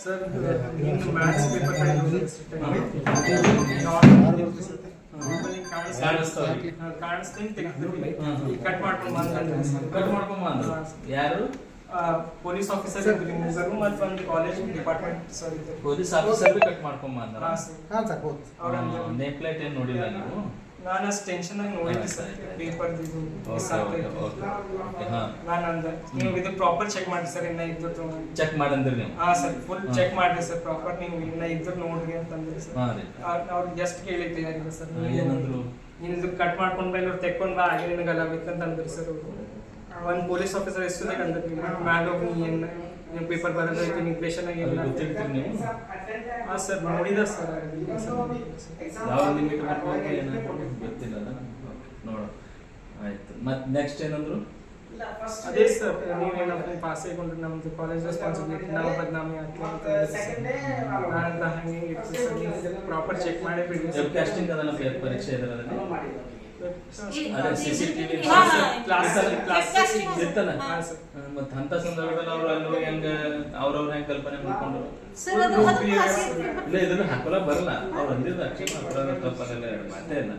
Sir ನಿಮ್ದು maths paper. Cut ಮಾಡ್ಕೊಂಡು ಬಂದ್ರೆ ಕಟ್ ಮಾಡ್ಕೊಂಡ್ ಬಂದ್ರು ಯಾರು ಪೊಲೀಸ್ ಆಫೀಸರ್ ಸರ್ ಮತ್ತು ಒಂದು college department sir police officer cut ಮಾಡ್ಕೊಂಡ್ ಬಂದ್ರ ಹಾ, sir. ಹಾಂ ಸರ್ ಹೌದು ಅವ್ರ ಪ್ಲೇಟ್ ಏನ್ ನೋಡಿಲ್ಲ ನೀವು? ನಾನು ಅಷ್ಟು ಟೆನ್ಷನ್ ಆಗಿ ನೋಡಿದ್ದೆ ಸರ್. ಪೇಪರ್ ನಾನು ಅಂದೆ. ನೀವು ಇದು ಪ್ರಾಪರ್ ಚೆಕ್ ಮಾಡಿ ಸರ್ ಇನ್ನ ಇದ್ದರು ಚೆಕ್ ಮಾಡಂದ್ರಿ ನೀವು? ಹಾ ಸರ್ ಫುಲ್ ಚೆಕ್ ಮಾಡ್ರಿ ಸರ್ ಪ್ರಾಪರ್ ನೀವು ಇನ್ನ ಇದ್ರ ನೋಡ್ರಿ ಅಂತಂದ್ರಿ ಸರ್. ಅವ್ರು ಜಸ್ಟ್ ಕೇಳಿದ್ದೆ ಯಾರಿಗೂ ಸರ್ ಏನಂದ್ರು? ನಿಮ್ದು ಕಟ್ ಮಾಡ್ಕೊಂಡ್ ಮೇಲೆ ಅವ್ರು ತೆಕ್ಕೊಂಡ್ ಬಾ ಹಾಗೆ ನಿನಗೆ ಅಲ್ಲ ಬೇಕಂತ ಅಂದ್ರಿ ಸರ್ ಒಂದು ಪೊಲೀಸ್ ಆಫೀಸರ್ ಎಷ್ಟು ಅಂದ್ರಿ ಮ್ಯಾಗ ಹೋಗಿ ಏನ್? ನೀವು ಪೇಪರ್ ಬರೋದೈತಿ ಇಮಿಗ್ರೇಷನ್ ಆಗಿ ಅದು ಎಲ್ಲ ಗೊತ್ತಿರ್ತೀರಿ ನೀವು. ಹಾ ಸರ್ ನೋಡಿದ ಸರ್? ಯಾವ ಲಿಮಿಟ್ ಗೊತ್ತಿಲ್ಲ ಅಲ್ಲ? ನೋಡೋಣ. ನೋಡು ಆಯ್ತು. ಮತ್ತೆ ನೆಕ್ಸ್ಟ್ ಏನಂದ್ರು? ಅದೇ ಸರ್ ನೀವೇನಾದ್ರೂ ಪಾಸ್ ಆಗಿಕೊಂಡ್ರೆ ನಮ್ದು ಕಾಲೇಜ್ ರೆಸ್ಪಾನ್ಸಿಬಿಲಿಟಿ ನಾವು ಬದನಾಮಿ ನಾನಂತ ಹಂಗೆ ಇರ್ತೀವಿ ಪ್ರಾಪರ್ ಚೆಕ್ ಮಾಡಿ ಬಿಡಿ ವೆಬ್ ಕಾಸ್ಟಿಂಗ್ ಅದನ್ನ ಪರೀಕ್ಷೆ ಇದ್ರಲ್ಲಿ? ಸರ್ ಮತ್ತೆ ಅಂತ ಸಂದರ್ಭದಲ್ಲಿ ಅವ್ರು ಅಲ್ಲಿ ಹೋಗಿ ಹೆಂಗ ಅವ್ರವ್ರ ಹೆಂಗ್ ಕಲ್ಪನೆ ಮಾಡ್ಕೊಂಡು. ಸರ್ ಅದು ಅದು ಇಲ್ಲ ಇದನ್ನ ಹಾಕೋಲ್ಲ ಬರಲ್ಲ. ಅವ್ರ ಅಂದಿದ್ದು ಅಕ್ಷರ ಅಪರಾಧ ತಪ್ಪಲ್ಲ ಎರಡು ಮಾತೇ ಇಲ್ಲ.